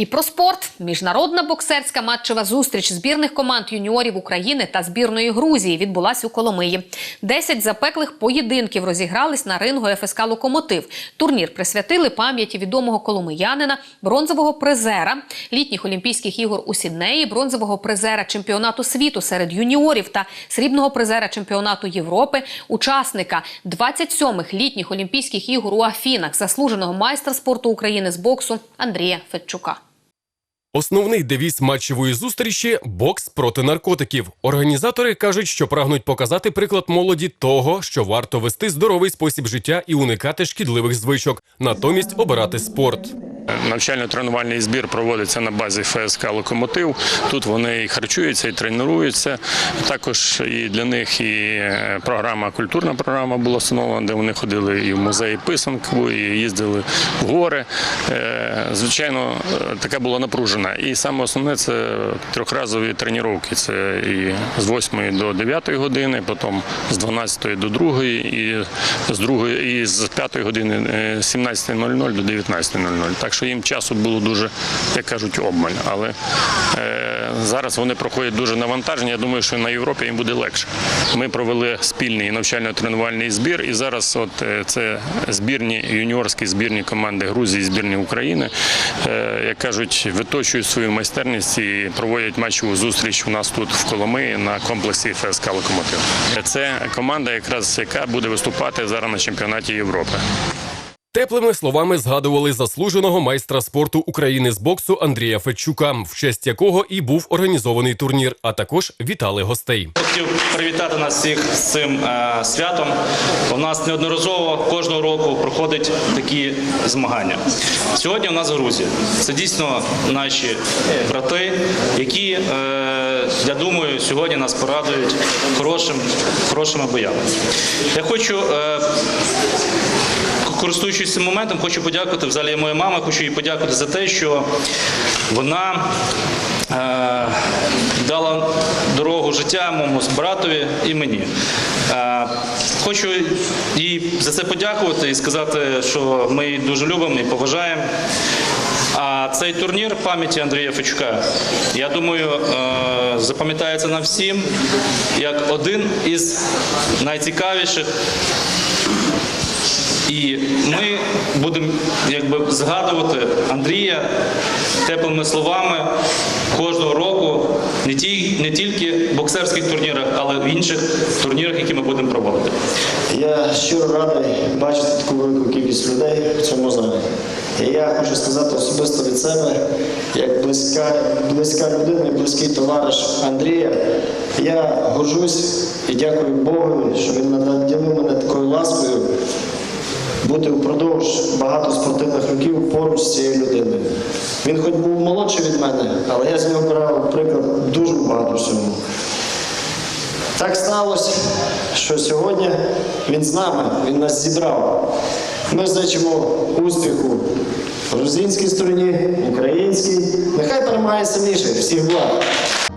І про спорт. Міжнародна боксерська матчева зустріч збірних команд юніорів України та збірної Грузії відбулась у Коломиї. Десять запеклих поєдинків розігрались на рингу ФСК Локомотив. Турнір присвятили пам'яті відомого коломиянина, бронзового призера літніх Олімпійських ігор у Сіднеї, бронзового призера чемпіонату світу серед юніорів та срібного призера чемпіонату Європи, учасника 27-х літніх Олімпійських ігор у Афінах, заслуженого майстра спорту України з боксу Андрія Федчука. Основний девіз матчевої зустрічі бокс проти наркотиків. Організатори кажуть, що прагнуть показати приклад молоді того, що варто вести здоровий спосіб життя і уникати шкідливих звичок, натомість обирати спорт. Навчально-тренувальний збір проводиться на базі ФСК Локомотив. Тут вони і харчуються, і тренуються. Також і для них і е, програма, культурна програма була встановлена, де вони ходили і в музей писанку, і їздили в гори. Е, Звичайно, е, така була напружена. І саме основне це трьохразові тренування. Це і з 8 до 9 години, потім з 12 до 2 і з 2 і з 5 години е, 17.00 до 19.00. Так що їм часу було дуже, як кажуть, обмаль. Але е, зараз вони проходять дуже навантаження. Я думаю, що на Європі їм буде легше. Ми провели спільний навчально-тренувальний збір, і зараз от е, це збірні юніорські збірні команди Грузії, збірні України, е, як кажуть, виточують свою майстерність і проводять матчеву зустріч у нас тут в Коломиї на комплексі ФСК Локомотив. Це команда, якраз яка буде виступати зараз на чемпіонаті Європи. Теплими словами згадували заслуженого майстра спорту України з боксу Андрія Федчука, в честь якого і був організований турнір, а також вітали гостей. Хотів привітати нас всіх з цим е, святом. У нас неодноразово кожного року проходять такі змагання. Сьогодні у нас Грузія. Це дійсно наші брати, які, е, я думаю, сьогодні нас порадують хорошим, хорошими боями. Я хочу. Е, Користуючись цим моментом, хочу подякувати в залі моя мама. Хочу їй подякувати за те, що вона е, дала дорогу життя моєму братові і мені. Е, хочу їй за це подякувати і сказати, що ми її дуже любимо і поважаємо. А цей турнір пам'яті Андрія Фечука, я думаю, е, запам'ятається нам всім як один із найцікавіших і ми будемо якби згадувати Андрія теплими словами кожного року, не ті не тільки в боксерських турнірах, але й в інших турнірах, які ми будемо проводити. Я щиро радий бачити таку велику кількість людей в цьому залі. І я хочу сказати особисто від себе, як близька, близька людина і близький товариш Андрія, я горжусь і дякую Богу, що він наділив багато спортивних років поруч з цією людиною. Він хоч був молодший від мене, але я з нього брав приклад дуже багато всьому. Так сталося, що сьогодні він з нами, він нас зібрав. Ми зичимо успіху грузинській стороні, українській. Нехай перемагає сильніший, всіх благ.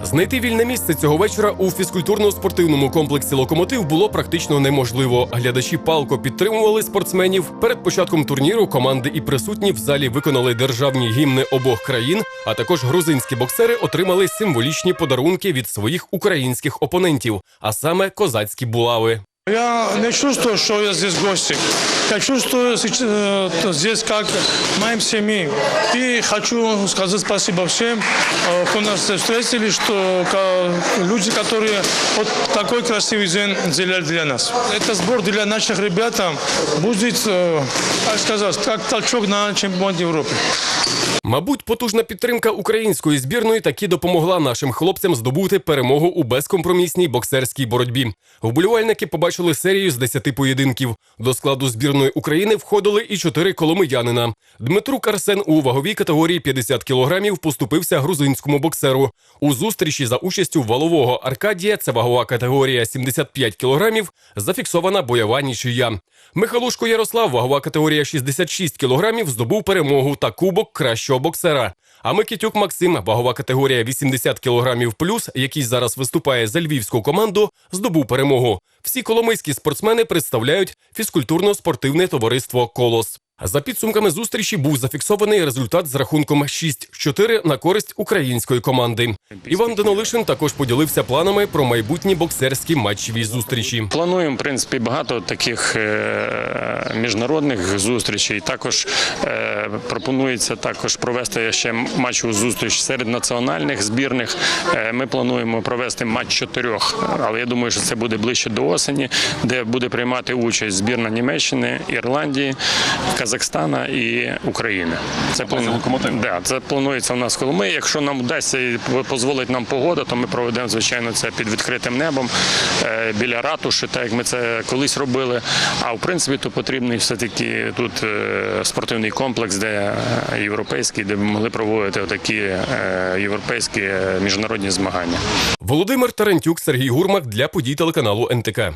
Знайти вільне місце цього вечора у фізкультурно-спортивному комплексі Локомотив було практично неможливо. Глядачі палко підтримували спортсменів. Перед початком турніру команди і присутні в залі виконали державні гімни обох країн. А також грузинські боксери отримали символічні подарунки від своїх українських опонентів, а саме козацькі булави. Я не чувствую, что я здесь гостик. Я чувствую сейчас, э, здесь как моим семьи. И хочу сказать спасибо всем, э, кто нас встретили, что ка- люди, которые вот такой красивый день сделали для нас. Это сбор для наших ребят будет, э, как сказать, как толчок на чемпионат Европы. Мабуть, потужна підтримка української збірної таки допомогла нашим хлопцям здобути перемогу у безкомпромісній боксерській боротьбі. Вболівальники побачили серію з 10 поєдинків. До складу збірної України входили і чотири коломиянина. Дмитрук Арсен у ваговій категорії 50 кілограмів поступився грузинському боксеру. У зустрічі за участю валового Аркадія, це вагова категорія 75 кілограмів, зафіксована бойова нічия. Михалушко Ярослав, вагова категорія 66 кілограмів, здобув перемогу та кубок кращого боксера. А Микитюк Максим, вагова категорія 80 кілограмів плюс, який зараз виступає за львівську команду, здобув перемогу. Всі коломийські спортсмени представляють фізкультурно-спортивне товариство Колос. За підсумками зустрічі був зафіксований результат з рахунком 6-4 на користь української команди. Іван Денолишин також поділився планами про майбутні боксерські матчеві зустрічі. Плануємо в принципі багато таких е, міжнародних зустрічей. Також е, пропонується також провести ще матчову зустріч серед національних збірних. Е, Ми плануємо провести матч чотирьох, але я думаю, що це буде ближче до осені, де буде приймати участь збірна Німеччини, Ірландії, Казахстана і України. Це плану... да, це планується у нас в Коломиї. Якщо нам вдасться і дозволить нам погода, то ми проведемо звичайно це під відкритим небом е, біля ратуші, так як ми це колись робили. А в принципі, то потрібний все таки тут е, спортивний комплекс, де е, європейський, де ми могли проводити такі європейські міжнародні змагання. Володимир Тарантюк, Сергій Гурмак для подій телеканалу НТК.